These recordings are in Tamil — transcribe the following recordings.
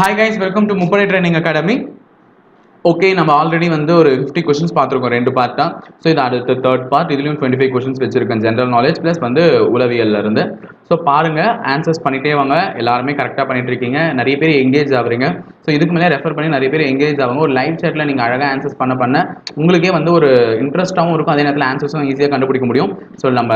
Hi guys, welcome to Mupare Training Academy. Okay நம்ம ஆல்ரெடி வந்து ஒரு ஃபிஃப்டி கொஷின்ஸ் பார்த்துருக்கோம் ரெண்டு பார்ட் தான். ஸோ இது அடுத்த தேர்ட் பார்ட் இதுலையும் டுவெண்ட்டி ஃபைவ் கொஷின்ஸ் வச்சிருக்கேன் ஜென்ரல் நாலேஜ் ப்ளஸ் வந்து உளவியல்ல இருந்து. ஸோ பாருங்கள் ஆன்சர்ஸ் பண்ணிட்டே வாங்க. எல்லாருமே கரெக்டாக பண்ணிட்டு இருக்கீங்க. நிறைய பேர் எங்கேஜ் ஆகுறீங்க. ஸோ இதுக்கு மேலே ரெஃபர் பண்ணி நிறைய பேர் எங்கேஜ் ஆகுங்க ஒரு லைவ் சேட்டில் நீங்கள் அழகாக ஆன்சர்ஸ் பண்ண பண்ண உங்களுக்கே வந்து ஒரு இன்ட்ரெஸ்ட்டாகவும் இருக்கும். அதே நேரத்தில் ஆன்சர்ஸும் ஈஸியாக கண்டுபிடிக்க முடியும். ஸோ நம்ம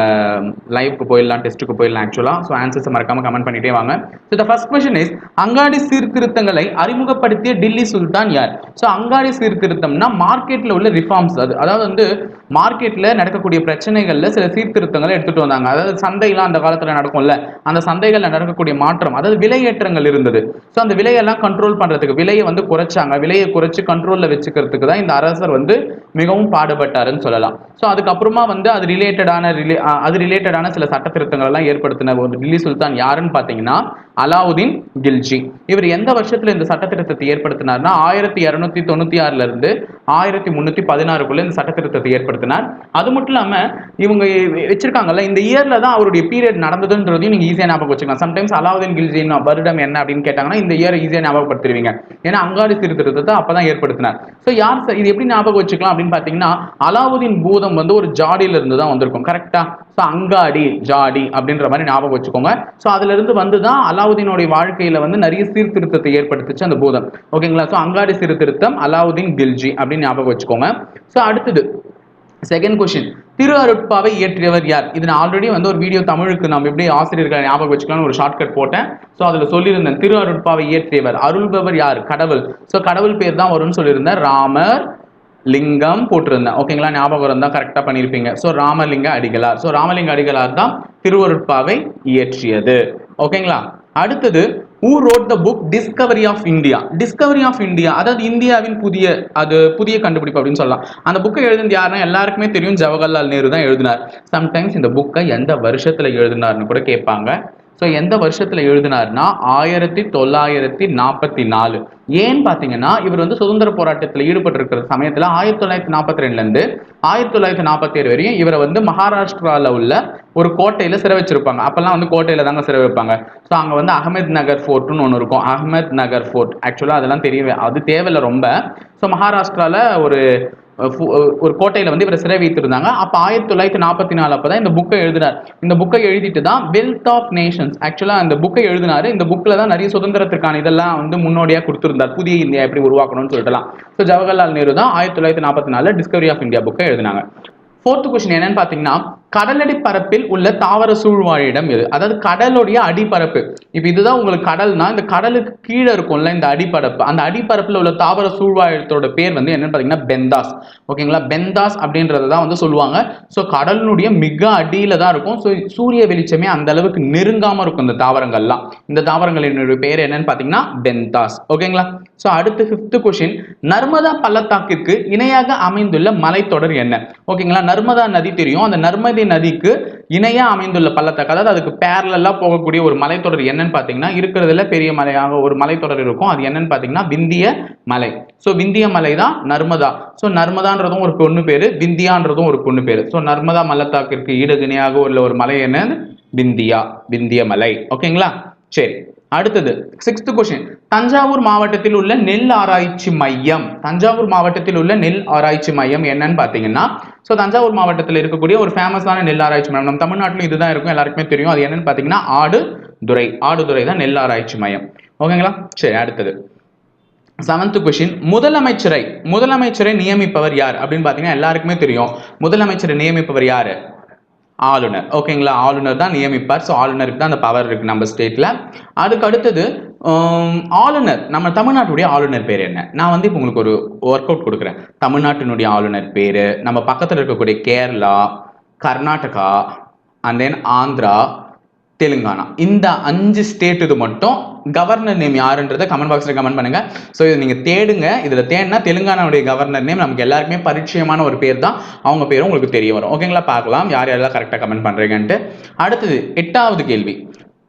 லைவுக்கு போயிடலாம் டெஸ்ட்டுக்கு போயிடலாம் ஆக்சுவலாக ஸோ ஆன்சர்ஸை மறக்காமல் கமெண்ட் பண்ணிட்டே வாங்க. So the first question is அங்காடி சீர்திருத்தங்களை அறிமுகப்படுத்திய டில்லி சுல்தான் யார்? ஸோ சர்க்காரி சீர்திருத்தம்னா மார்க்கெட்டில் உள்ள ரிஃபார்ம்ஸ் அது அதாவது வந்து மார்க்கெட்டில் நடக்கக்கூடிய பிரச்சனைகளில் சில சீர்திருத்தங்களை எடுத்துட்டு வந்தாங்க. அதாவது சந்தைலாம் அந்த காலத்தில் நடக்கும்ல. அந்த சந்தைகளில் நடக்கக்கூடிய மாற்றம் அதாவது விலையேற்றங்கள் இருந்தது. ஸோ அந்த விலையெல்லாம் கண்ட்ரோல் பண்ணுறதுக்கு விலையை வந்து குறைச்சாங்க. விலையை குறைச்சி கண்ட்ரோலில் வச்சுக்கிறதுக்கு தான் இந்த அரசர் வந்து மிகவும் பாடுபட்டாருன்னு சொல்லலாம். ஸோ அதுக்கப்புறமா வந்து அது ரிலேட்டடான ரிலே அது ரிலேட்டடான சில சட்ட எல்லாம் ஏற்படுத்தின ஒரு டில்லி சுல்தான் யாருன்னு பார்த்தீங்கன்னா அலாவுதீன் கில்ஜி. இவர் எந்த வருஷத்தில் இந்த சட்ட திருத்தத்தை ஏற்படுத்தினார்னா ஆயிரத்தி இரநூத்தி தொண்ணூத்தி ஆறுல இருந்து ஆயிரத்தி முந்நூற்றி பதினாறுக்குள்ள இந்த சட்ட திருத்தத்தை ஏற்படுத்தினார் அது மட்டும் இல்லாம இவங்க வச்சிருக்காங்கல்ல இந்த இயர்ல தான் அவருடைய பீரியட் நடந்ததுன்றதையும் நீங்க ஈஸியாக ஞாபகம் வச்சுக்கலாம். சம்டைம்ஸ் அலாவுதீன் கில்ஜியின் வருடம் என்ன அப்படின்னு கேட்டாங்கன்னா இந்த இயர் ஈஸியாக ஞாபகப்படுத்திடுவீங்க ஏன்னா அங்காடி சீர்திருத்தத்தை அப்பதான் ஏற்படுத்தினார். ஸோ யார் இது எப்படி ஞாபகம் வச்சுக்கலாம் அப்படின்னு பாத்தீங்கன்னா அலாவுதீன் பூதம் வந்து ஒரு ஜாடியில இருந்து தான் வந்திருக்கும். கரெக்டா ஸோ அங்காடி ஜாடி அப்படின்ற மாதிரி ஞாபகம் வச்சுக்கோங்க. ஸோ அதுல இருந்து வந்து தான் அலாவுதீனுடைய வாழ்க்கையில வந்து நிறைய சீர்திருத்தத்தை ஏற்படுத்துச்சு அந்த பூதம். ஓகேங்களா ஸோ அங்காடி சீர்திருத்தம் அலாவுதீன் கில்ஜி அப்படின்னு ஞாபகம் வச்சுக்கோங்க. ஸோ அடுத்தது செகண்ட் கொஸ்டின் திரு அருட்பாவை இயற்றியவர் யார்? இது நான் ஆல்ரெடி வந்து ஒரு வீடியோ தமிழுக்கு நம்ம எப்படி ஆசிரியர்களை ஞாபகம் வச்சுக்கலாம்னு ஒரு ஷார்ட்கட் போட்டேன். ஸோ அதில் சொல்லியிருந்தேன். திரு அருட்பாவை இயற்றியவர் அருள்பவர் யார்? கடவுள். ஸோ கடவுள் பேர் தான் வரும்னு சொல்லியிருந்தேன். ராமர் லிங்கம் போட்டிருந்தேன். ஓகேங்களா ஞாபகம் இருந்தால் கரெக்டாக பண்ணியிருப்பீங்க. ஸோ ராமலிங்க அடிகளார். ஸோ ராமலிங்க அடிகளார் தான் திருவருட்பாவை இயற்றியது. ஓகேங்களா அடுத்தது who wrote the book discovery of India discovery of India அதாவது இந்தியாவின் புதிய அது புதிய கண்டுபிடிப்பு அப்படின்னு சொல்லலாம். அந்த புக்கை எழுதுனது யாருன்னா எல்லாருக்குமே தெரியும். ஜவஹர்லால் நேரு தான் எழுதினார். சம்டைம்ஸ் இந்த புக்கை எந்த வருஷத்துல எழுதினார்னு கூட கேட்பாங்க. ஸோ எந்த வருஷத்தில் எழுதினார்னா ஆயிரத்தி தொள்ளாயிரத்தி நாற்பத்தி நாலு. ஏன்னு பார்த்தீங்கன்னா இவர் வந்து சுதந்திர போராட்டத்தில் ஈடுபட்டிருக்கிற சமயத்தில் ஆயிரத்தி தொள்ளாயிரத்தி நாற்பத்தி ரெண்டுலேருந்து ஆயிரத்தி தொள்ளாயிரத்தி நாற்பத்தி ஏழு வரையும் இவரை வந்து மகாராஷ்டிராவில் உள்ள ஒரு கோட்டையில் சிறை வச்சிருப்பாங்க. அப்போல்லாம் வந்து கோட்டையில் தாங்க சிறை வைப்பாங்க. ஸோ அங்கே வந்து அகமத் நகர் ஃபோர்ட்னு ஒன்று இருக்கும். அகமத் நகர் ஃபோர்ட் ஆக்சுவலாக அதெல்லாம் தெரியவே அது தேவையில்ல ரொம்ப. ஸோ மகாராஷ்டிராவில் ஒரு ஒரு கோட்டையில வந்து இவரை சிறை வைத்திருந்தாங்க. அப்ப ஆயிரத்தி தொள்ளாயிரத்தி நாற்பத்தி நாலு அப்பதான் இந்த புக்கை எழுதினார். இந்த புக்கை எழுதிட்டு தான் வெல்த் ஆஃப் நேஷன்ஸ் ஆக்சுவலா அந்த புக்கை எழுதினாரு. இந்த புக்ல தான் நிறைய சுதந்திரத்திற்கான இதெல்லாம் வந்து முன்னோடியா கொடுத்திருந்தார். புதிய இந்தியா எப்படி உருவாக்கணும்னு சொல்லிட்டுலாம். ஸோ ஜவஹர்லால் நேரு தான் ஆயிரத்தி தொள்ளாயிரத்தி நாற்பத்தி நாலு டிஸ்கவரி ஆஃப் இந்தியா புக்கை எழுதினாங்க. ஃபோர்த் கொஸ்டின் என்னன்னு பாத்தீங்கன்னா கடலடி பரப்பில் உள்ள தாவர சூழ்வாழிடம் எது? அதாவது கடலுடைய அடிப்பரப்பு. இப்போ இதுதான் உங்களுக்கு கடல்னா இந்த கடலுக்கு கீழே இருக்கும்ல இந்த அடிப்பரப்பு. அந்த அடிப்பரப்பில் உள்ள தாவர சூழ்வாழிடத்தோட பேர் வந்து என்னன்னு பார்த்தீங்கன்னா பெந்தாஸ். ஓகேங்களா? பெந்தாஸ் அப்படின்றத தான் வந்து சொல்லுவாங்க. ஸோ கடலினுடைய மிக அடியில் தான் இருக்கும். ஸோ சூரிய வெளிச்சமே அந்த அளவுக்கு நெருங்காமல் இருக்கும் இந்த தாவரங்கள்லாம். இந்த தாவரங்களினுடைய பேர் என்னன்னு பார்த்தீங்கன்னா பெந்தாஸ். ஓகேங்களா? ஸோ அடுத்து ஃபிஃப்த் கொஷின் நர்மதா பள்ளத்தாக்கிற்கு இணையாக அமைந்துள்ள மலைத்தொடர் என்ன? ஓகேங்களா நர்மதா நதி தெரியும். அந்த நர்மதை நதிக்கு இணையாக அமைந்துள்ள பள்ளத்தாக்கு அதாவது அதுக்கு பேரலா போகக்கூடிய ஒரு மலைத்தொடர் என்னன்னு பார்த்தீங்கன்னா இருக்கிறதுல பெரிய மலையாக ஒரு மலைத்தொடர் இருக்கும். அது என்னன்னு பார்த்தீங்கன்னா விந்திய மலை. ஸோ விந்திய மலை தான் நர்மதா. ஸோ நர்மதான்றதும் ஒரு பொண்ணு பேர் விந்தியான்றதும் ஒரு பொண்ணு பேர். ஸோ நர்மதா மல்லத்தாக்கிற்கு ஈடு இணையாக உள்ள ஒரு மலை என்னன்னு விந்தியா விந்திய மலை. ஓகேங்களா சரி. அடுத்தது சிக்ஸ்த் கொஸ்டின் தஞ்சாவூர் மாவட்டத்தில் உள்ள நெல் ஆராய்ச்சி மையம். தஞ்சாவூர் மாவட்டத்தில் உள்ள நெல் ஆராய்ச்சி மையம் என்னன்னு பார்த்தீங்கன்னா ஸோ தஞ்சாவூர் மாவட்டத்தில் இருக்கக்கூடிய ஒரு ஃபேமஸான நெல் ஆராய்ச்சி மையம். நம்ம தமிழ்நாட்டிலும் இதுதான் இருக்கும் எல்லாருக்குமே தெரியும். அது என்னன்னு பார்த்தீங்கன்னா ஆடுதுறை. ஆடுதுறை தான் நெல் ஆராய்ச்சி மையம். ஓகேங்களா சரி அடுத்தது. செவன்த் கொஷின் முதலமைச்சரை முதலமைச்சரை நியமிப்பவர் யார்? அப்படின்னு பார்த்தீங்கன்னா எல்லாருக்குமே தெரியும். முதலமைச்சரை நியமிப்பவர் யாரு? ஆளுநர். ஓகேங்களா ஆளுநர் தான் நியமிப்பார். ஸோ ஆளுநருக்கு தான் அந்த பவர் இருக்குது நம்ம ஸ்டேட்டில் அதுக்கு அடுத்தது ஆளுநர். நம்ம தமிழ்நாட்டுடைய ஆளுநர் பேர் என்ன? நான் வந்து இப்போ உங்களுக்கு ஒரு ஒர்க் அவுட் கொடுக்குறேன். தமிழ்நாட்டினுடைய ஆளுநர் பேர் நம்ம பக்கத்தில் இருக்கக்கூடிய கேரளா கர்நாடகா அண்ட் தென் ஆந்திரா தெலுங்கானா. இந்த அஞ்சு ஸ்டேட் இது மட்டும் கவர்னர் நேம் யாருன்றதை கமெண்ட் பாக்ஸில் கமெண்ட் பண்ணுங்க. ஸோ இதை நீங்கள் தேடுங்க. இதில் தேடினா தெலுங்கானாவுடைய கவர்னர் நேம் நமக்கு எல்லாருக்குமே பரிச்சயமான ஒரு பேர் தான். அவங்க பேரும் உங்களுக்கு தெரிய வரும். ஓகேங்களா பார்க்கலாம். யார் யாரெல்லாம் கரெக்டாக கமெண்ட் பண்ணுறீங்கன்ட்டு அடுத்தது எட்டாவது கேள்வி.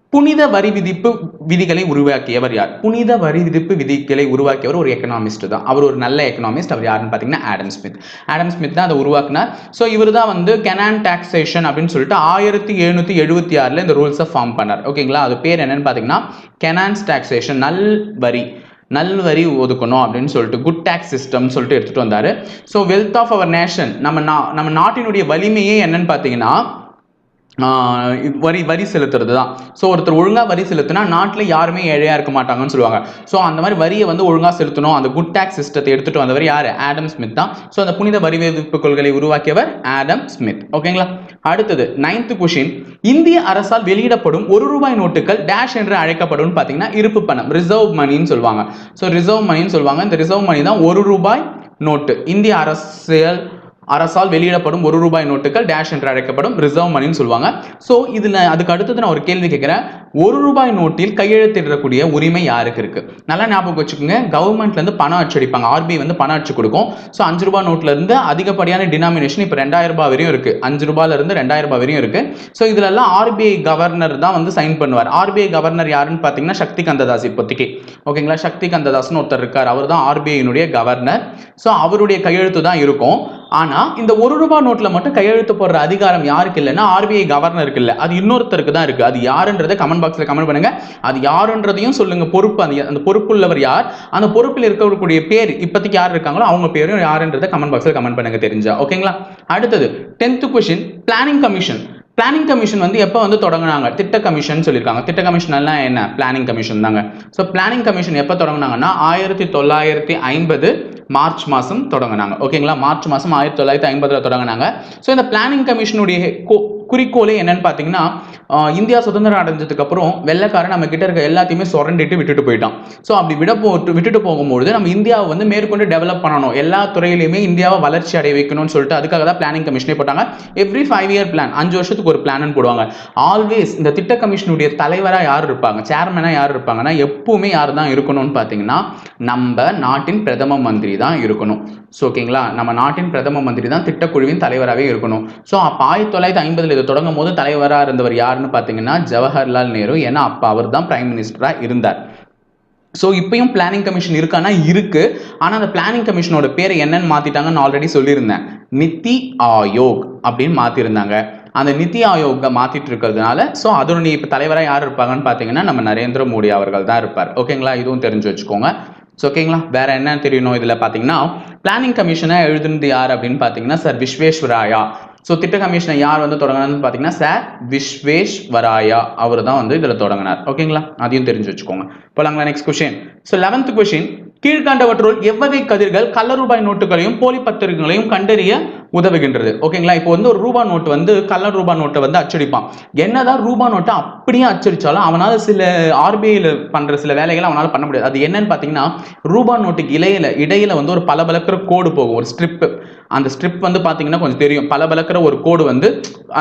புனித வரி விதிப்பு விதிகளை உருவாக்கியவர் யார்? புனித வரி விதிப்பு விதிகளை உருவாக்கியவர் ஒரு எக்கனாமிஸ்ட் தான். அவர் ஒரு நல்ல எக்கனாமிஸ்ட் அவர் யாருன்னு பார்த்தீங்கன்னா ஆடம் ஸ்மித் ஆடம் ஸ்மித் தான் அதை உருவாக்குனார். ஸோ இவர் தான் வந்து கெனான் டாக்ஸேஷன் அப்படின்னு சொல்லிட்டு ஆயிரத்தி எழுநூற்றி எழுபத்தி ஆறில் இந்த ரூல்ஸை ஃபார்ம் பண்ணார். ஓகேங்களா? அது பேர் என்னன்னு பார்த்தீங்கன்னா கெனான்ஸ் டாக்ஸேஷன் நல் வரி. நல் வரி ஒதுக்கணும் அப்படின்னு சொல்லிட்டு குட் டேக்ஸ் சிஸ்டம் சொல்லிட்டு எடுத்துகிட்டு வந்தார். So wealth of our nation நம்ம நா- நம்ம நாட்டினுடைய வலிமையே என்னன்னு பார்த்தீங்கன்னா வரி வரி செலுத்துறது தான் ஸோ ஒருத்தர் ஒழுங்காக வரி செலுத்தினா நாட்டில் யாருமே ஏழையாக இருக்க மாட்டாங்கன்னு சொல்லுவாங்க. ஸோ அந்த மாதிரி வரியை வந்து ஒழுங்காக செலுத்தணும். அந்த குட் டேக்ஸ் சிஸ்டத்தை எடுத்துகிட்டு வந்தவர் யார்? ஆடம் ஸ்மித் தான். ஸோ அந்த புனித வரி விதிப்பு கொள்கையை உருவாக்கியவர் ஆடம் ஸ்மித் ஓகேங்களா அடுத்தது நைன்த் கொஷின் இந்திய அரசால் வெளியிடப்படும் ஒரு ரூபாய் நோட்டுகள் டேஷ் என்று அழைக்கப்படும் பார்த்தீங்கன்னா இருப்பு பணம் ரிசர்வ் மணின்னு சொல்லுவாங்க. ஸோ ரிசர்வ் மணின்னு சொல்லுவாங்க. இந்த ரிசர்வ் மணி தான் ஒரு ரூபாய் நோட்டு. இந்திய அரசியல் அரசால் வெளியிடப்படும் ஒரு ரூபாய் நோட்டுகள் டேஷ் என்று அழைக்கப்படும் ரிசர்வ் மணின்னு சொல்லுவாங்க. ஸோ இதில் அதுக்கு அடுத்தது நான் ஒரு கேள்வி கேட்குறேன். ஒரு ரூபாய் நோட்டில் கையெழுத்திடக்கூடிய உரிமை யாருக்கு இருக்கு? நல்லா ஞாபகம் வச்சுக்கோங்க. கவர்மெண்ட்ல இருந்து பணம் அச்சடிப்பாங்க. ஆர்பிஐ வந்து பணம் அச்சு கொடுக்கும். ஸோ அஞ்சு ரூபாய் நோட்ல இருந்து அதிகப்படியான டினாமினேஷன் இப்போ ரெண்டாயிரம் ரூபாய் வரையும் இருக்கு. அஞ்சு ரூபாயில இருந்து ரெண்டாயிரம் ரூபாய் வரையும் இருக்கு. ஸோ இதுல எல்லாம் ஆர்பிஐ கவர்னர் தான் வந்து சைன் பண்ணுவார். ஆர்பிஐ கவர்னர் யாருன்னு பார்த்தீங்கன்னா சக்தி கந்ததாஸ் இப்போதைக்கு. ஓகேங்களா? சக்தி கந்ததாஸ்னு ஒருத்தர் இருக்கார். அவர் தான் ஆர்பிஐனுடைய கவர்னர் ஸோ அவருடைய கையெழுத்து தான் இருக்கும். ஆனால் இந்த ஒரு ரூபா நோட்டில் மட்டும் கையெழுத்து போடுற அதிகாரம் யாருக்கு இல்லைன்னா ஆர்பிஐ கவர்னருக்கு இல்லை. அது இன்னொருத்தருக்கு தான் இருக்குது அது யாருன்றதை கமெண்ட் பாக்ஸில் கமெண்ட் பண்ணுங்கள் அது யாருன்றதையும் சொல்லுங்கள் பொறுப்பு அந்த அந்த பொறுப்புள்ளவர் யார்? அந்த பொறுப்பில் இருக்கக்கூடிய பேர் இப்போதைக்கு யார் இருக்காங்களோ அவங்க பேரும் யாருன்றதை கமெண்ட் பாக்ஸில் கமெண்ட் பண்ணுங்க தெரிஞ்சா. ஓகேங்களா அடுத்தது tenth question planning commission planning commission வந்து எப்போ வந்து தொடங்குனாங்க? திட்ட கமிஷன் சொல்லியிருக்காங்க. திட்ட கமிஷன்லாம் என்ன? பிளானிங் கமிஷன் தாங்க. ஸோ பிளானிங் கமிஷன் எப்போ தொடங்குனாங்கன்னா ஆயிரத்தி தொள்ளாயிரத்தி ஐம்பது மார்ச் மாதம் தொடங்கினாங்க. ஓகேங்களா? மார்ச் மாதம் ஆயிரத்தி தொள்ளாயிரத்தி ஐம்பதில் தொடங்குனாங்க. ஸோ இந்த பிளானிங் கமிஷனுடைய கோ- குறிக்கோளே என்னன்னு பார்த்தீங்கன்னா இந்தியா சுதந்திரம் அடைஞ்சதுக்கு அப்புறம் வெள்ளைக்காரன் நம்ம கிட்ட இருக்க எல்லாத்தையுமே சுரண்டிட்டு விட்டுட்டு போயிட்டான். ஸோ அப்படி விட போட்டு விட்டுட்டு போகும்பொழுது நம்ம இந்தியாவை வந்து மேற்கொண்டு டெவலப் பண்ணணும். எல்லா துறையிலையுமே இந்தியாவை வளர்ச்சி அடைய வைக்கணும்னு சொல்லிட்டு அதுக்காக தான் பிளானிங் கமிஷனே போட்டாங்க. எவ்ரி ஃபைவ் இயர் பிளான் அஞ்சு வருஷத்துக்கு ஒரு பிளான் போடுவாங்க. ஆல்வேஸ் இந்த திட்ட கமிஷனுடைய தலைவராக யார் இருப்பாங்க? சேர்மனாக யார் இருப்பாங்கன்னா எப்பவுமே யார் தான் இருக்கணும்னு பார்த்தீங்கன்னா நம்ம நாட்டின் பிரதம மந்திரி தான் இருக்கணும். ஸோ ஓகேங்களா நம்ம நாட்டின் பிரதம மந்திரி தான் திட்டக்குழுவின் தலைவராகவே இருக்கணும். ஸோ அப்போ ஆயிரத்தி தொள்ளாயிரத்தி ஐம்பதுல இதை தொடங்கும் போது தலைவராக இருந்தவர் யாருன்னு பார்த்தீங்கன்னா ஜவஹர்லால் நேரு. ஏன்னா அப்போ அவர் தான் பிரைம் மினிஸ்டராக இருந்தார். ஸோ இப்பயும் பிளானிங் கமிஷன் இருக்கானா? இருக்கு. ஆனால் அந்த பிளானிங் கமிஷனோட பேரை என்னன்னு மாத்திட்டாங்கன்னு ஆல்ரெடி சொல்லியிருந்தேன். நித்தி ஆயோக் அப்படின்னு மாத்திருந்தாங்க. அந்த நித்தி ஆயோக்கை மாத்திட்டு இருக்கிறதுனால ஸோ அதனுடைய இப்போ தலைவராக யார் இருப்பாங்கன்னு பார்த்தீங்கன்னா நம்ம நரேந்திர மோடி அவர்கள் தான் இருப்பார். ஓகேங்களா இதுவும் தெரிஞ்சு வச்சுக்கோங்க. ஸோ ஓகேங்களா வேற என்ன தெரியணும் இதில் பார்த்தீங்கன்னா பிளானிங் கமிஷனை எழுதுனது யார் அப்படின்னு பார்த்தீங்கன்னா சார் விஸ்வேஸ்வராயா. ஸோ திட்ட கமிஷனை யார் வந்து தொடங்கினார்னு பார்த்தீங்கன்னா சார் விஸ்வேஸ்வராயா அவர் தான் வந்து இதில் தொடங்கினார். ஓகேங்களா அதையும் தெரிஞ்சு வச்சுக்கோங்க. போலாங்களா next question so eleventh question கீழ்கண்டவற்றுள் எவ்வகை கதிர்கள் கள்ள ரூபாய் நோட்டுகளையும் போலி பத்திரங்களையும் கண்டறிய உதவுகின்றது. ஓகேங்களா இப்போ வந்து ஒரு ரூபா நோட்டு வந்து கள்ள ரூபாய் நோட்டை வந்து அச்சடிப்பான். என்னதான் ரூபா நோட்டை அப்படியே அச்சடிச்சாலும் அவனால் சில ஆர்பிஐயில் பண்ணுற சில வேலைகளை அவனால் பண்ண முடியாது. அது என்னன்னு பார்த்தீங்கன்னா ரூபா நோட்டுக்கு இலையில இடையில வந்து ஒரு பளபளக்கிற கோடு போகும். ஒரு ஸ்ட்ரிப்பு அந்த ஸ்ட்ரிப் வந்து பார்த்தீங்கன்னா கொஞ்சம் தெரியும். பளபளக்கிற ஒரு கோடு வந்து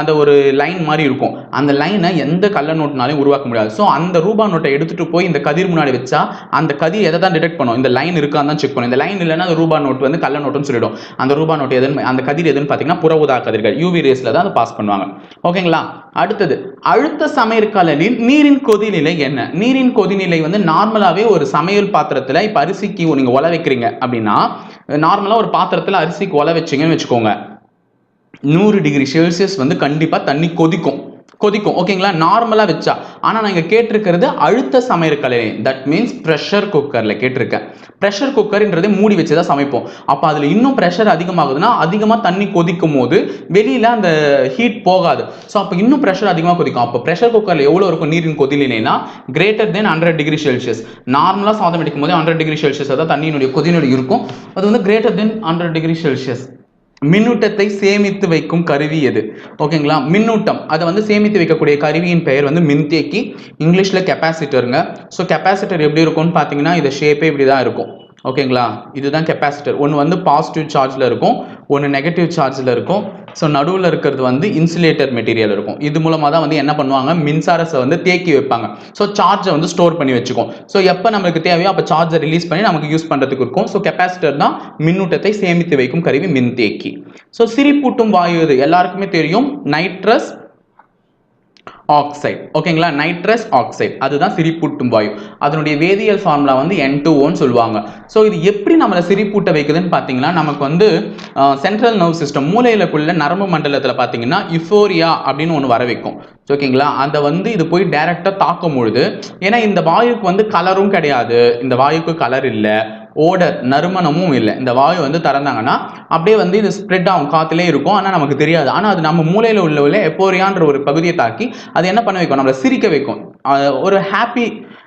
அந்த ஒரு லைன் மாதிரி இருக்கும். அந்த லைனை எந்த கள்ள நோட்டுனாலையும் உருவாக்க முடியாது. ஸோ அந்த ரூபா நோட்டை எடுத்துட்டு போய் இந்த கதிர் முன்னாடி வச்சா அந்த கதிர் எதை தான் டிடெக்ட் பண்ணும்? இந்த லைன் இருக்கான்னு தான் செக் பண்ணும். இந்த லைன் இல்லைன்னா அந்த ரூபா நோட் வந்து கள்ள நோட்டுன்னு சொல்லிடும். அந்த ரூபா நோட் எதுன்னு அந்த கதிர் எதுன்னு பார்த்தீங்கன்னா புற உதா கதிர்கள் யூவி ரேஸில் தான் அதை பாஸ் பண்ணுவாங்க. ஓகேங்களா அடுத்தது அழுத்த சமையற்காலனில் நீரின் கொதிநிலை என்ன? நீரின் கொதிநிலை வந்து நார்மலாகவே ஒரு சமையல் பாத்திரத்தில் இப்போ அரிசிக்கு நீங்கள் உல வைக்கிறீங்க அப்படின்னா நார்மலாக ஒரு பாத்திரத்தில் அரிசி கொலை வச்சிங்கன்னு வச்சுக்கோங்க. நூறு டிகிரி செல்சியஸ் வந்து கண்டிப்பாக தண்ணி கொதிக்கும். கொதிக்கும். ஓகேங்களா நார்மலாக வச்சா. ஆனால் நான் இங்கே கேட்டிருக்கிறது அழுத்த சமையற்கலை தட் மீன்ஸ் ப்ரெஷர் குக்கரில் கேட்டிருக்கேன். ப்ரெஷர் குக்கர்ன்றது மூடி வச்சு தான் சமைப்போம். அப்போ அதில் இன்னும் ப்ரெஷர் அதிகமாகுதுன்னா அதிகமாக தண்ணி கொதிக்கும் போது வெளியில் அந்த ஹீட் போகாது. ஸோ அப்போ இன்னும் ப்ரெஷர் அதிகமாக கொதிக்கும். அப்போ ப்ரெஷர் குக்கரில் எவ்வளோ இருக்கும் நீரின் கொதிலினா greater than hundred degree Celsius நார்மலாக சாதம் வெடிக்கும் போது ஹண்ட்ரட் டிகிரி செல்சியஸ் தான் தண்ணியினுடைய கொதினுடைய இருக்கும். அது வந்து greater than hundred degree Celsius மின்னூட்டத்தை சேமித்து வைக்கும் கருவி எது? ஓகேங்களா மின்னூட்டம். அதை வந்து சேமித்து வைக்கக்கூடிய கருவியின் பெயர் வந்து மின்தேக்கி. இங்கிலீஷில் கெப்பாசிட்டருங்க ஸோ கெப்பாசிட்டர் எப்படி இருக்கும்னு பார்த்தீங்கன்னா இது ஷேப்பே இப்படி தான் இருக்கும். ஓகேங்களா? இதுதான் கெப்பாசிட்டர். ஒன்று வந்து பாசிட்டிவ் சார்ஜில் இருக்கும் ஒன்று நெகட்டிவ் சார்ஜில் இருக்கும். ஸோ நடுவில் இருக்கிறது வந்து இன்சுலேட்டர் மெட்டீரியல் இருக்கும். இது மூலமாக தான் வந்து என்ன பண்ணுவாங்க? மின்சாரத்தை வந்து தேக்கி வைப்பாங்க. ஸோ சார்ஜை வந்து ஸ்டோர் பண்ணி வச்சுக்கும். ஸோ எப்போ நம்மளுக்கு தேவையோ அப்போ சார்ஜை ரிலீஸ் பண்ணி நமக்கு யூஸ் பண்ணுறதுக்கு இருக்கும். ஸோ கெப்பாசிட்டர் தான் மின்னூட்டத்தை சேமித்து வைக்கும் கருவி மின்தேக்கி. ஸோ சிரிப்பூட்டும் வாயு இது. எல்லாருக்குமே தெரியும். நைட்ரஸ் ஆக்சைடு ஓகேங்களா நைட்ரஸ் ஆக்சைடு அதுதான் சிரிப்பூட்டும் வாயு. அதனுடைய வேதியியல் ஃபார்முலா வந்து என் டூ ஓன்னு சொல்லுவாங்க. ஸோ இது எப்படி நம்மளை சிரிப்பூட்ட வைக்குதுன்னு பார்த்தீங்கன்னா நமக்கு வந்து சென்ட்ரல் நர்வ் சிஸ்டம் மூளையிலக்குள்ள நரம்பு மண்டலத்தில் பார்த்தீங்கன்னா இஃபோரியா அப்படின்னு ஒன்று வர வைக்கும். ஓகேங்களா அதை வந்து இது போய் டைரெக்டாக தாக்கும் பொழுது ஏன்னா இந்த வாயுக்கு வந்து கலரும் கிடையாது. இந்த வாயுக்கு கலர் இல்லை. ஓடர் நறுமணமும் இல்லை. இந்த வாயு வந்து திறந்தாங்கன்னா அப்படியே வந்து இது ஸ்ப்ரெட் ஆகும் காற்றுலேயே இருக்கும். ஆனால் நமக்கு தெரியாது. ஆனால் அது நம்ம மூளையில் உள்ள எப்போரியான்ற ஒரு பகுதியை தாக்கி அது என்ன பண்ண வைக்கும்? நம்மளை சிரிக்க வைக்கும். ஒரு ஹாப்பி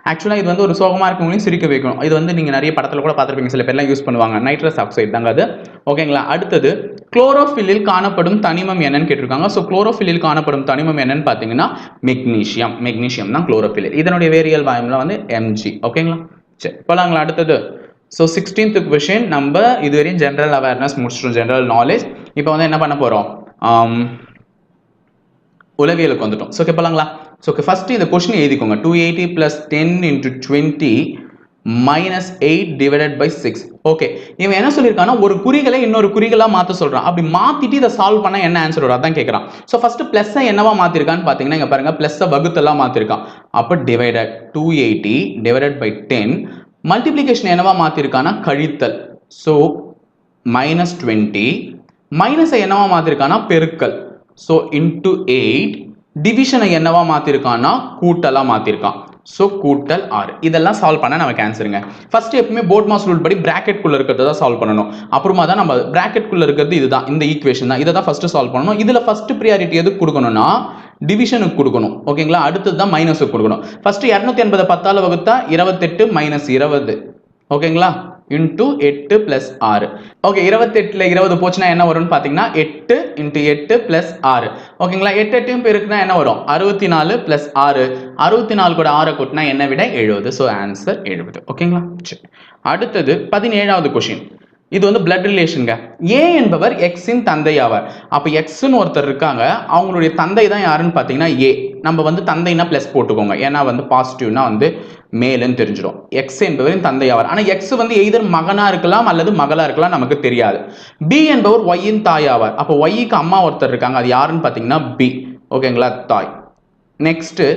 ஆக்சுவலாக இது வந்து ஒரு சோகமாக இருக்கவங்களையும் சிரிக்க வைக்கணும் இது வந்து நீங்கள் நிறைய படத்தில் கூட பார்த்துருப்பீங்க. சில பேர்லாம் யூஸ் பண்ணுவாங்க. நைட்ரஸ் ஆக்சைடு தாங்க அது. ஓகேங்களா அடுத்தது குளோரோஃபில்லில் காணப்படும் தனிமம் என்னன்னு கேட்டிருக்காங்க. ஸோ குளோரோஃபில்லில் காணப்படும் தனிமம் என்னன்னு பார்த்தீங்கன்னா மெக்னீஷியம் மெக்னீஷியம் தான் குளோரோஃபில் இதனுடைய வேரியல் வாயும்ல வந்து எம்ஜி ஓகேங்களா சரி போலாங்களா? அடுத்தது ஸோ சிக்ஸ்டீன்த் கொஷின் நம்ம இதுவரையும் ஜென்ரல் அவேர்னஸ் முடிச்சிட்டோம் ஜென்ரல் நாலேஜ் இப்போ வந்து என்ன பண்ண போகிறோம் உளவியலுக்கு வந்துட்டோம். ஸோ கேட்பலாங்களா ஸோ ஃபஸ்ட்டு இந்த கொஷின் எழுதிக்கோங்க. Two eighty plus ten into twenty minus eight divided by six okay இவன் என்ன சொல்லியிருக்கான்னா ஒரு குறிகளை இன்னொரு குறிகளாக மாற்ற சொல்கிறான் அப்படி மாற்றிட்டு இதை சால்வ் பண்ண என்ன ஆன்சர் வரும்? அதான் கேட்குறான் ஸோ ஃபஸ்ட்டு ப்ளஸ்ஸை என்னவா மாற்றிருக்கான்னு பார்த்தீங்கன்னா இங்கே பாருங்கள் ப்ளஸ்ஸை வகுத்தெல்லாம் மாற்றிருக்கான் அப்போ divided two eighty divided by ten multiplication என்னவா மாற்றிருக்கான்னா கழித்தல். ஸோ மைனஸ் டுவெண்ட்டி மைனஸை என்னவா மாற்றிருக்கான்னா பெருக்கல். ஸோ இன்டு எயிட் டிவிஷனை என்னவா மாற்றிருக்கான்னா கூட்டலாக மாற்றிருக்கான் ஸோ கூட்டல் ஆறு. இதெல்லாம் சால்வ் பண்ண நமக்கு ஆன்சருங்க ஃபர்ஸ்ட் எப்பவுமே போர்ட் மாஸ் ரூல் படி பிராக்கெட் குள்ள இருக்கிறத தான் சால்வ் பண்ணணும். அப்புறமா தான் நம்ம பிராக்கெட் குள்ள இருக்கிறது இதுதான். இந்த ஈக்குவேஷன் தான். இதை தான் ஃபர்ஸ்ட் சால்வ் பண்ணணும். இதில் ஃபர்ஸ்ட் ப்ரியாரிட்டி எதுக்கு கொடுக்கணும்னா டிவிஷனுக்கு கொடுக்கணும். ஓகேங்களா அடுத்தது தான் மைனஸுக்கு கொடுக்கணும். ஃபர்ஸ்ட் இரநூத்தி எண்பதை பத்தால் வகுத்தா இருபத்தெட்டு மைனஸ் இருபது. ஓகேங்களா இன்ட்டு எட்டு ப்ளஸ் ஆறு. ஓகே இருபத்தெட்டில் இருபது போச்சுன்னா என்ன வரும்னு பார்த்தீங்கன்னா எட்டு இன்ட்டு எட்டு ப்ளஸ் ஆறு. ஓகேங்களா எட்டு எட்டையும் பெருக்குனா என்ன வரும்? அறுபத்தி நாலு ப்ளஸ் ஆறு. அறுபத்தி நாலு கூட ஆறை கூட்டினா என்ன விட எழுபது. ஸோ ஆன்சர் எழுபது. ஓகேங்களா சரி. அடுத்தது பதினேழாவது கொஷின் இது வந்து பிளட் ரிலேஷனுங்க ஏ என்பவர் எக்ஸின் தந்தை ஆவார் அப்போ எக்ஸ்ன்னு ஒருத்தர் இருக்காங்க. அவங்களுடைய தந்தை தான் யாருன்னு பார்த்தீங்கன்னா ஏ நம்ம வந்து தந்தைனா ப்ளஸ் போட்டுக்கோங்க. ஏன்னா வந்து பாசிட்டிவ்னா வந்து மேலுன்னு தெரிஞ்சிடும். எக்ஸ் என்பவரின் தந்தை ஆவார் ஆனால் எக்ஸ் வந்து எய்தர் மகனாக இருக்கலாம் அல்லது மகளாக இருக்கலாம் நமக்கு தெரியாது. பி என்பவர் ஒய்யின் தாய் ஆவார் அப்போ ஒய்க்கு அம்மா ஒருத்தர் இருக்காங்க. அது யாருன்னு பார்த்தீங்கன்னா பி ஓகேங்களா தாய். நெக்ஸ்ட்டு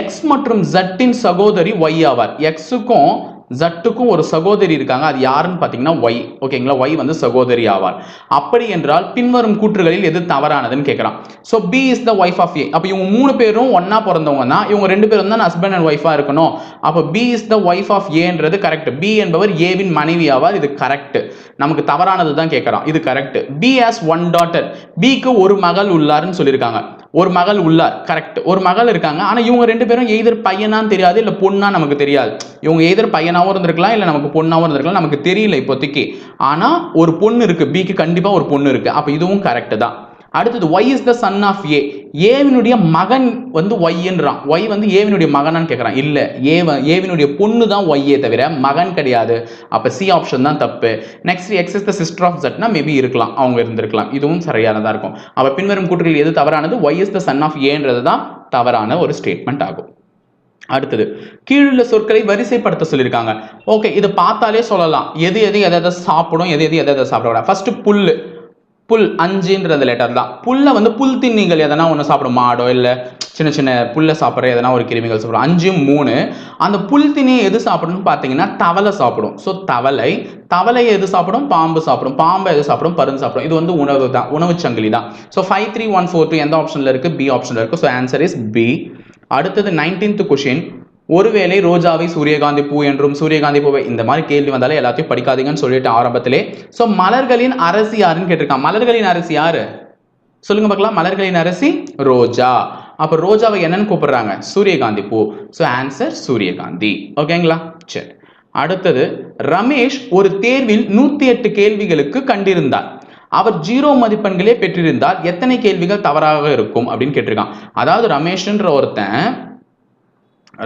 எக்ஸ் மற்றும் ஜட்டின் சகோதரி ஒய் ஆவார். எக்ஸுக்கும் ஜட்டுக்கும் ஒரு சகோதரி இருக்காங்க. அது யாருன்னு பார்த்தீங்கன்னா ஒய் ஓகேங்களா ஒய் வந்து சகோதரி ஆவார். அப்படி என்றால் பின்வரும் கூற்றுகளில் எது தவறானதுன்னு கேட்குறான் so B is the wife of A அப்போ இவங்க மூணு பேரும் ஒன்றா பிறந்தவங்க தான் இவங்க ரெண்டு பேரும் தான் ஹஸ்பண்ட் அண்ட் ஒய்ஃபாக இருக்கணும். அப்போ B is the wife of ஏன்றது கரெக்ட் பி என்பவர் ஏவின் மனைவி ஆவார். இது கரெக்ட் நமக்கு தவறானது தான் கேட்குறான் இது correct B has one daughter பிக்கு ஒரு மகள் உள்ளார்னு சொல்லியிருக்காங்க. ஒரு மகள் உள்ளார். கரெக்ட் ஒரு மகள் இருக்காங்க. ஆனால் இவங்க ரெண்டு பேரும் எய்தர் பையனான்னு தெரியாது இல்லை பொண்ணா நமக்கு தெரியாது. இவங்க எய்தர் பையனாகவும் இருந்திருக்கலாம் இல்லை நமக்கு பொண்ணாகவும் இருந்திருக்கலாம் நமக்கு தெரியல இப்போதைக்கு. ஆனால் ஒரு பொண்ணு இருக்குது பிக்கு கண்டிப்பாக ஒரு பொண்ணு இருக்குது அப்போ இதுவும் கரெக்டு தான். அடுத்தது Y is the son of A ஏவினுடைய மகன் வந்து ஒய்ன்றான் ஒய் வந்து ஏவினுடைய மகனான்னு கேட்குறான் இல்லை ஏவ ஏவினுடைய பொண்ணு தான் ஒய்யே தவிர மகன் கிடையாது. அப்போ சி ஆப்ஷன் தான் தப்பு. Next X is the sister of ஜட்னா maybe இருக்கலாம். அவங்க இருந்திருக்கலாம். இதுவும் சரியானதாக இருக்கும். அப்போ பின்வரும் கூற்றுகள் எது தவறானது? Y is the son of ஏன்றது தான் தவறான ஒரு ஸ்டேட்மெண்ட் ஆகும். அடுத்தது கீழுள்ள சொற்களை வரிசைப்படுத்த சொல்லியிருக்காங்க. ஓகே இது பார்த்தாலே சொல்லலாம். எது எது எதை எதை சாப்பிடும்? எது எது எதை எதை சாப்பிடக்கூடாது ஃபர்ஸ்ட் புல்லு. புல் அஞ்சுன்றது லெட்டர் தான். புல்லை வந்து புல் திண்ணிகள் எதனா ஒன்று சாப்பிடும். மாடோ இல்லை சின்ன சின்ன புல்லை சாப்பிட்ற எதனா ஒரு கிருமிகள் சாப்பிடும். அஞ்சு மூணு அந்த புல் திணியை எது சாப்பிடும்னு பார்த்தீங்கன்னா தவளை சாப்பிடும். ஸோ தவளை தவளை எது சாப்பிடும்? பாம்பு சாப்பிடும். பாம்பை எது சாப்பிடும்? பருந்து சாப்பிடும். இது வந்து உணவு தான். உணவு சங்கிலி தான். So five three one four two எந்த ஆப்ஷனில் இருக்குது பி ஆப்ஷனில் இருக்குது ஸோ ஆன்சர் இஸ் பி அடுத்தது நைன்டீன்த் கொஷின் ஒருவேளை ரோஜாவை சூரியகாந்தி பூ என்றும் சூரியகாந்தி பூவை இந்த மாதிரி கேள்வி வந்தாலே எல்லாத்தையும் படிக்காதீங்கன்னு சொல்லிட்டு ஆரம்பத்திலே. ஸோ மலர்களின் அரசி யாருன்னு கேட்டிருக்கான். மலர்களின் அரசி யாரு? சொல்லுங்க பார்க்கலாம். மலர்களின் அரசி ரோஜா. அப்ப ரோஜாவை என்னன்னு கூப்பிடுறாங்க? சூரியகாந்தி பூ. ஸோ ஆன்சர் சூரியகாந்தி. ஓகேங்களா? சரி. அடுத்தது ரமேஷ் ஒரு தேர்வில் நூத்தி எட்டு கேள்விகளுக்கு கண்டிருந்தார். அவர் ஜீரோ மதிப்பெண்களே பெற்றிருந்தால் எத்தனை கேள்விகள் தவறாக இருக்கும் அப்படின்னு கேட்டிருக்கான். அதாவது ரமேஷ்ன்ற ஒருத்தன்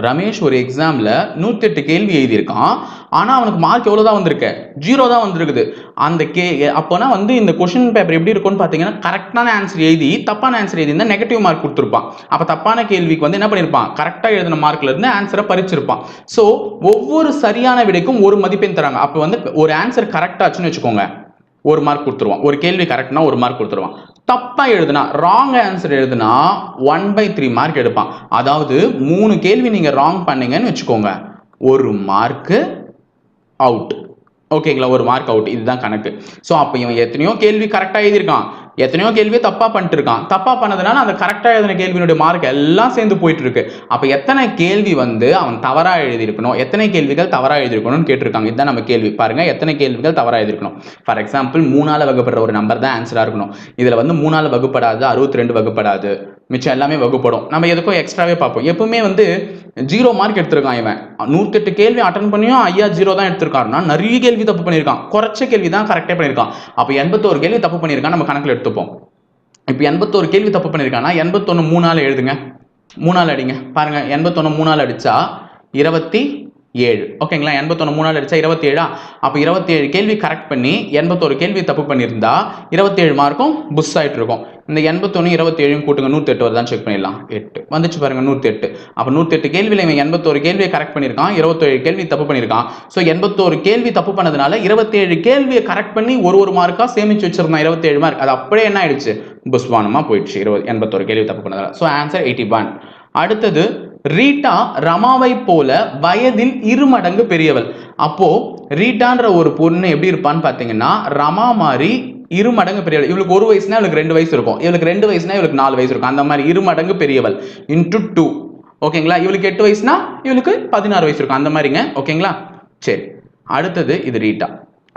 ரமேஷ் ஒரு எக்ஸாமில் நூற்றெட்டு கேள்வி எழுதியிருக்கான். ஆனால் அவனுக்கு மார்க் எவ்வளோ தான் வந்திருக்கு? ஜீரோ தான் வந்திருக்குது. அந்த கே அப்போனா வந்து இந்த கொஷின் பேப்பர் எப்படி இருக்கும்னு பார்த்தீங்கன்னா கரெக்டான ஆன்சர் எழுதி தப்பான ஆன்சர் எழுதி இருந்தால் நெகட்டிவ் மார்க் கொடுத்துருப்பான். அப்போ தப்பான கேள்விக்கு வந்து என்ன பண்ணியிருப்பான்? கரெக்டாக எழுதின மார்க்லேருந்து ஆன்சரை பறிச்சிருப்பான். ஸோ ஒவ்வொரு சரியான விடைக்கும் ஒரு மதிப்பெண் தராங்க. அப்போ வந்து ஒரு ஆன்சர் கரெக்டாச்சுன்னு வச்சுக்கோங்க. ஒரு மார்க் கொடுத்துருவான். ஒரு கேள்வி கரெக்ட்னா ஒரு மார்க் கொடுத்துருவான். தப்பாக எழுதுனா ராங் ஆன்சர் எழுதுனா ஒன் பை த்ரீ மார்க் எடுப்பான். அதாவது மூணு கேள்வி நீங்கள் ராங் பண்ணீங்கன்னு வச்சுக்கோங்க. ஒரு மார்க்கு அவுட் ஓகேங்களா ஒரு மார்க் அவுட் இதுதான் கணக்கு. ஸோ அப்போ இவன் எத்தனையோ கேள்வி கரெக்டாக எழுதியிருக்கான். எத்தனையோ கேள்வியை தப்பாக பண்ணிட்டு இருக்கான் தப்பாக பண்ணதுனால அந்த கரெக்டாக எழுதின கேள்வியினுடைய மார்க் எல்லாம் சேர்ந்து போயிட்டு இருக்கு அப்போ எத்தனை கேள்வி வந்து அவன் தவறாக எழுதியிருக்கணும்? எத்தனை கேள்விகள் தவறாக எழுதியிருக்கணும்னு கேட்டிருக்காங்க. இதுதான் நம்ம கேள்வி. பாருங்க எத்தனை கேள்விகள் தவறாக எழுதியிருக்கணும்? ஃபார் எக்ஸாம்பிள் மூணால வகுப்படுற ஒரு நம்பர் தான் ஆன்சராக இருக்கணும். இதில் வந்து மூணால வகுப்படாது அறுபத்தி ரெண்டு வகுப்படாது. மிச்சம் எல்லாமே வகுப்படும். நம்ம எதுக்கும் எக்ஸ்ட்ராவே பார்ப்போம். எப்பவுமே வந்து ஜீரோ மார்க் எடுத்திருக்கான் இவன். நூற்றெட்டு கேள்வி அட்டன் பண்ணியும் ஐயா ஜீரோ தான் எடுத்திருக்காருன்னா நிறைய கேள்வி தப்பு பண்ணியிருக்கான். குறைச்ச கேள்வி தான் கரெக்டே பண்ணியிருக்கான். அப்போ எண்பத்தோரு கேள்வி தப்பு பண்ணியிருக்கான் நம்ம கணக்கில் எடுத்துப்போம். இப்போ எண்பத்தோரு கேள்வி தப்பு பண்ணியிருக்கான்னா எண்பத்தொன்று நாள் எழுதுங்க. மூணு நாள் அடிங்க. பாருங்கள் எண்பத்தொன்று நாள் அடித்தா இருபத்தி ஏழு. ஓகேங்களா? எண்பத்தொன்று மூணால் அடிச்சா இருபத்தி ஏழா அப்போ இருபத்தி ஏழு கேள்வி கரெக்ட் பண்ணி எண்பத்தோரு கேள்வி தப்பு பண்ணியிருந்தா இருபத்தேழு மார்க்கும் புஷ் ஆகிட்டு இருக்கும் இந்த எண்பத்தொன்று இருபத்தேழும் கூட்டுங்க நூற்றி வருதான்னு செக் பண்ணிடலாம். எட்டு. வந்துச்சு பாருங்க நூற்றி எட்டு அப்போ நூற்றி எட்டு கேள்வியில் இவன் எண்பத்தோரு கேள்வியை கரெக்ட் பண்ணியிருக்கான் இருபத்தேழு கேள்வி தப்பு பண்ணியிருக்கான். ஸோ எண்பத்தோரு கேள்வி தப்பு பண்ணதுனால இருபத்தேழு கேள்வியை கரெக்ட் பண்ணி ஒரு ஒரு மார்க்காக சேமிச்சு வச்சிருந்தான் இருபத்தேழு மார்க் அது அப்படியே என்ன ஆயிடுச்சு? புஷ்வானமாக போயிடுச்சு. இருபது எண்பத்தோரு கேள்வி தப்பு பண்ணதால ஸோ ஆன்சர் எயிட்டி ஒன் அடுத்தது ரீட்டா ரமாவை போல வயதில் இரு மடங்கு பெரியவள். அப்போ ரீட்டான்ற ஒரு பொண்ணு எப்படி இருப்பான்னு பார்த்தீங்கன்னா ரமா மாதிரி இரு மடங்கு பெரியவள். இவளுக்கு ஒரு வயசுனா இவளுக்கு ரெண்டு வயசு இருக்கும். இவளுக்கு ரெண்டு வயசுனா இவளுக்கு நாலு வயசு இருக்கும். அந்த மாதிரி இரு மடங்கு பெரியவள். இன்ட்டு டூ ஓகேங்களா? இவளுக்கு எட்டு வயசுனா இவளுக்கு பதினாறு வயசு இருக்கும். அந்த மாதிரிங்க. ஓகேங்களா? சரி. அடுத்தது இது ரீட்டா.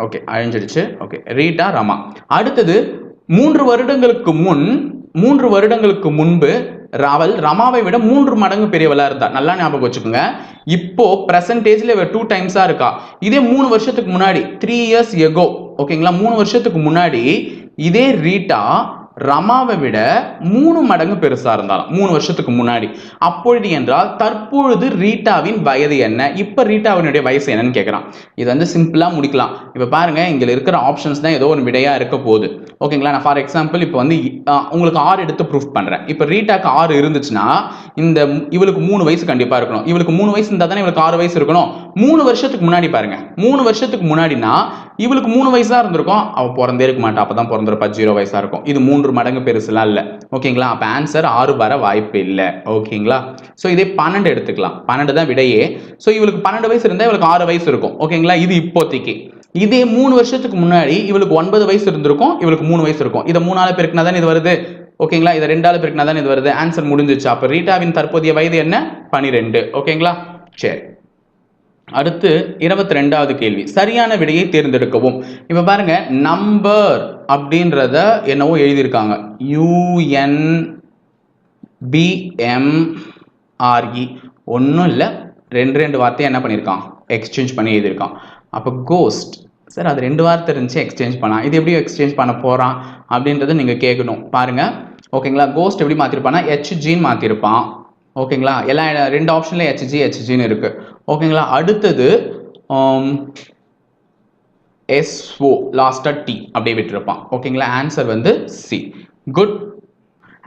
ஓகே அழிஞ்சிடுச்சு. ஓகே ரீட்டா ரமா. அடுத்தது மூன்று வருடங்களுக்கு முன் மூன்று வருடங்களுக்கு முன்பு அவள் ரமாவை விட மூன்று மடங்கு பெரியவளாக இருந்தா. நல்லா ஞாபகம் வச்சுக்கோங்க. இப்போ ப்ரெசன்டேஜில் இவ டூ டைம்ஸாக இருக்கா. இதே மூணு வருஷத்துக்கு முன்னாடி த்ரீ இயர்ஸ் எகோ ஓகேங்களா மூணு வருஷத்துக்கு முன்னாடி இதே ரீட்டா ரமாவை விட மூணு மடங்கு பெருசாக இருந்தாலும் மூணு வருஷத்துக்கு முன்னாடி. அப்பொழுது என்றால் தற்பொழுது ரீட்டாவின் வயது என்ன? இப்போ ரீட்டாவினுடைய வயசு என்னன்னு கேட்குறான் இது வந்து சிம்பிளாக முடிக்கலாம். இப்போ பாருங்க இங்கே இருக்கிற ஆப்ஷன்ஸ் தான் ஏதோ ஒரு விடையாக இருக்க போகுது. ஓகேங்களா நான் ஃபார் எக்ஸாம்பிள் இப்போ வந்து உங்களுக்கு ஆறு எடுத்து ப்ரூஃப் பண்ணுறேன் இப்போ ரீட்டாக்கு ஆறு இருந்துச்சுன்னா இந்த இவளுக்கு மூணு வயசு கண்டிப்பாக இருக்கணும். இவளுக்கு மூணு வயசு இருந்தால் தானே இவளுக்கு ஆறு வயசு இருக்கணும். மூணு வருஷத்துக்கு முன்னாடி பாருங்க. மூணு வருஷத்துக்கு முன்னாடினா இவளுக்கு மூணு வயசாக இருந்திருக்கும். அவள் பிறந்தே இருக்க மாட்டா. அப்பதான் பிறந்திருப்பா. ஜீரோ வயசாக இருக்கும். இது மூணு மூன்று மடங்கு பெருசுலாம் இல்ல. ஓகேங்களா? அப்போ ஆன்சர் ஆறு வர வாய்ப்பு இல்லை. ஓகேங்களா? ஸோ இதே பன்னெண்டு எடுத்துக்கலாம். பன்னெண்டு தான் விடையே. ஸோ இவளுக்கு பன்னெண்டு வயசு இருந்தால் இவளுக்கு ஆறு வயசு இருக்கும். ஓகேங்களா? இது இப்போதைக்கு. இதே மூணு வருஷத்துக்கு முன்னாடி இவளுக்கு ஒன்பது வயசு இருந்திருக்கும் இவளுக்கு மூணு வயசு இருக்கும். இதை மூணால பெருக்கினா தானே இது வருது? ஓகேங்களா? இதை ரெண்டால பெருக்கினா தானே இது வருது? ஆன்சர் முடிஞ்சிச்சு அப்போ ரீட்டாவின் தற்போதைய வயது என்ன? பனிரெண்டு. ஓகேங்களா? சரி. அடுத்து இருபத்தி ரெண்டாவது கேள்வி. சரியான விடையை தேர்ந்தெடுக்கவும். இப்ப பாருங்க நம்பர் அப்படின்றத என்னவோ எழுதியிருக்காங்க. யூஎன் பிஎம்ஆர்இ ஒன்றும் இல்லை ரெண்டு ரெண்டு வார்த்தையை என்ன பண்ணியிருக்கான்? எக்ஸ்சேஞ்ச் பண்ணி எழுதியிருக்கான். அப்போ கோஸ்ட் சார் அது ரெண்டு வார்த்தை இருந்துச்சு எக்ஸ்சேஞ்ச் பண்ணான் இது எப்படி எக்ஸ்சேஞ்ச் பண்ண போகிறான் அப்படின்றத நீங்கள் கேட்கணும். பாருங்கள் ஓகேங்களா? கோஸ்ட் எப்படி மாற்றிருப்பான்னா ஹெச்ஜின்னு மாற்றிருப்பான் ஓகேங்களா? எல்லா ரெண்டு ஆப்ஷன்ல ஹெச்ஜி ஹெச்ஜின்னு இருக்குது ஓகேங்களா அடுத்தது எஸ்ஓ லாஸ்ட்டாக டி அப்படியே விட்டுருப்பான். ஓகேங்களா ஆன்சர் வந்து சி குட்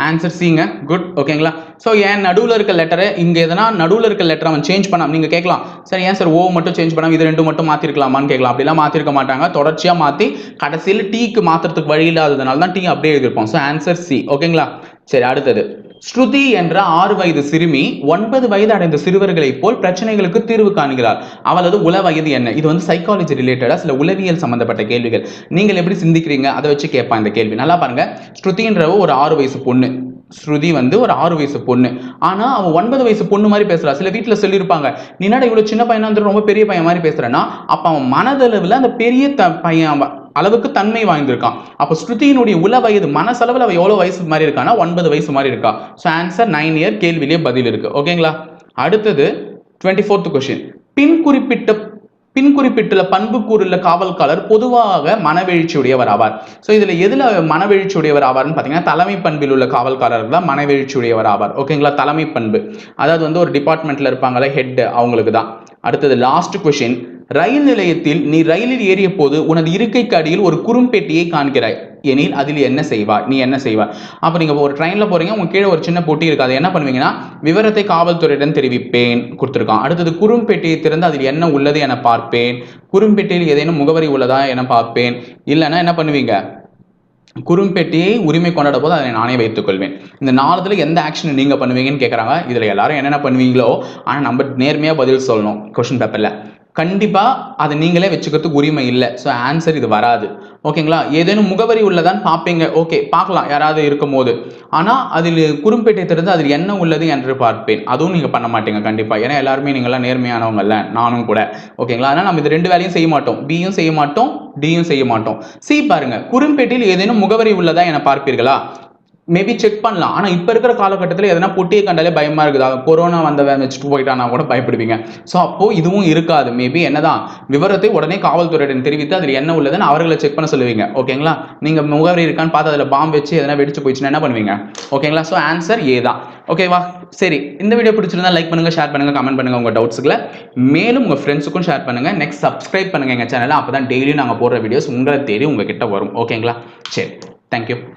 ஆன்சர் சிங்க குட் ஓகேங்களா ஸோ ஏன் நடுவில் இருக்க லெட்டரை இங்கே எதனா நடுவில் இருக்க லெட்டர் அவன் சேஞ்ச் பண்ணாம நீங்கள் கேட்கலாம். சார் ஏன் சார் ஓ மட்டும் சேஞ்ச் பண்ணாம இது ரெண்டு மட்டும் மாற்றிருக்கலாமான்னு கேட்கலாம். அப்படிலாம் மாற்றிருக்க மாட்டாங்க. தொடர்ச்சியாக மாற்றி கடைசியில் டீக்கு மாற்றுறதுக்கு வழி இல்லாததுனால தான் டீ அப்படியே எழுதியிருப்போம் ஸோ ஆன்சர் சி ஓகேங்களா சரி அடுத்தது. ஸ்ருதி என்ற ஆறு வயது சிறுமி ஒன்பது வயது அடைந்த சிறுவர்களைப் போல் பிரச்சனைகளுக்கு தீர்வு காண்கிறார் அவளது உள வயது என்ன? இது வந்து சைக்காலஜி ரிலேட்டடா சில உளவியல் சம்பந்தப்பட்ட கேள்விகள். நீங்கள் எப்படி சிந்திக்கிறீங்க? அதை வச்சு கேட்பான் இந்த கேள்வி. நல்லா பாருங்க. ஸ்ருதின்றவ ஒரு ஆறு வயசு பொண்ணு. ஸ்ருதி வந்து ஒரு ஆறு வயசு பொண்ணு. ஆனா அவ ஒன்பது வயசு பொண்ணு மாதிரி பேசுறா. சில வீட்டுல சொல்லியிருப்பாங்க நீ இவ்வளோ இவ்வளவு சின்ன பையனா வந்து ரொம்ப பெரிய பையன் மாதிரி பேசுறேன்னா? அப்ப அவன் மனதளவுல அந்த பெரிய த பையன் அளவுக்கு தன்மை வாய்ந்திருக்கான். அப்போ ஸ்ருதியினுடைய உள வயது மனசளவில் அவள் எவ்வளோ வயசு மாதிரி இருக்கானா ஒன்பது வயசு மாதிரி இருக்கா? ஸோ ஆன்சர் நைன் இயர் கேள்வியிலே பதில் இருக்கு. ஓகேங்களா அடுத்தது டுவெண்ட்டி ஃபோர்த் கொஸ்டின் பின் குறிப்பிட்ட பின் குறிப்பிட்டுள்ள பண்புக்கூறுள்ள காவல்காரர் பொதுவாக மனவெழுச்சியுடையவர் ஆவார். ஸோ இதில் எதில் மனவெழுச்சியுடையவர் ஆவார்னு பார்த்தீங்கன்னா தலைமை பண்பில் உள்ள காவல்காரர் தான் மனவெழுச்சியுடையவர் ஆவார். ஓகேங்களா தலைமை பண்பு. அதாவது வந்து ஒரு டிபார்ட்மெண்ட்டில் இருப்பாங்களே ஹெட் அவங்களுக்கு தான் அடுத்தது லாஸ்ட் கொஷின் ரயில் நிலையத்தில் நீ ரயிலில் ஏறிய போது உனது இருக்கைக்கு அடியில் ஒரு குறும்பெட்டியை காண்கிறாய். எனில் அதில் என்ன செய்வாய் நீ என்ன செய்வாய்? அப்போ நீங்கள் ஒரு ட்ரெயினில் போகிறீங்க உங்கள் கீழே ஒரு சின்ன பொட்டி இருக்காது அதை என்ன பண்ணுவீங்கன்னா விவரத்தை காவல்துறையிடம் தெரிவிப்பேன் கொடுத்துருக்கான். அடுத்தது குறும்பெட்டியை திறந்து அதில் என்ன உள்ளது என பார்ப்பேன். குறும்பெட்டியில் ஏதேனும் முகவரி உள்ளதா என பார்ப்பேன். இல்லைன்னா என்ன பண்ணுவீங்க? குறும்பெட்டியை உரிமை கொண்டாட போது அதை நானே வைத்துக்கொள்வேன் இந்த நாலுத்துல எந்த ஆக்ஷன் நீங்கள் பண்ணுவீங்கன்னு கேட்குறாங்க இதில் எல்லாரும் என்னென்ன பண்ணுவீங்களோ ஆனால் நம்ம நேர்மையாக பதில் சொல்லணும். கொஸ்டின் பேப்பரில் கண்டிப்பாக அதை நீங்களே வச்சுக்கிறதுக்கு உரிமை இல்லை. ஸோ ஆன்சர் இது வராது. ஓகேங்களா ஏதேனும் முகவரி உள்ளதான் பார்ப்பீங்க. ஓகே பார்க்கலாம். யாராவது இருக்கும் போது ஆனால் அதில் குறும்பேட்டை திறந்து அதில் என்ன உள்ளது என்று பார்ப்பேன். அதுவும் நீங்கள் பண்ண மாட்டீங்க. கண்டிப்பாக ஏன்னா எல்லாருமே நீங்களாம் நேர்மையானவங்கல்ல நானும் கூட. ஓகேங்களா அதனால் நம்ம இது ரெண்டு வேலையும் செய்ய மாட்டோம். பியும் செய்ய மாட்டோம். டியும் செய்ய மாட்டோம். சி பாருங்க. குறும்பேட்டையில் ஏதேனும் முகவரி உள்ளதா என பார்ப்பீர்களா? மேபி செக் பண்ணலாம். ஆனால் இப்போ இருக்கிற காலகட்டத்தில் எதனா பொட்டியை கண்டாலே பயமாக இருக்குது? அது கொரோனா வந்த வச்சுட்டு போயிட்டானா கூட பயப்படுவீங்க. ஸோ அப்போது இதுவும் இருக்காது. மேபி என்னதான்? விவரத்தை உடனே காவல்துறையிடம் தெரிவித்து அதில் என்ன உள்ளதுன்னு அவர்களை செக் பண்ண சொல்லுவீங்க. ஓகேங்களா நீங்கள் முகவரி இருக்கான்னு பார்த்து அதில் பாம்பு வச்சு எதனா வெடிச்சு போயிடுச்சுன்னா என்ன பண்ணுவீங்க? ஓகேங்களா ஸோ ஆன்சர் ஏ தான். ஓகேவா சரி. இந்த வீடியோ பிடிச்சிருந்தா லைக் பண்ணுங்கள் ஷேர் பண்ணுங்கள் கமெண்ட் பண்ணுங்கள் உங்கள் டவுட்ஸுக்குள்ள மேலும் உங்கள் ஃப்ரெண்ட்ஸுக்கும் ஷேர் பண்ணுங்கள் நெக்ஸ்ட் சப்ஸ்கிரைப் எங்கள் சேனலில் அப்போ தான் டெய்லியும் நாங்கள் போடுற வீடியோஸ் உங்களை தேடி உங்கள் கிட்ட வரும் ஓகேங்களா சரி. தேங்க்யூ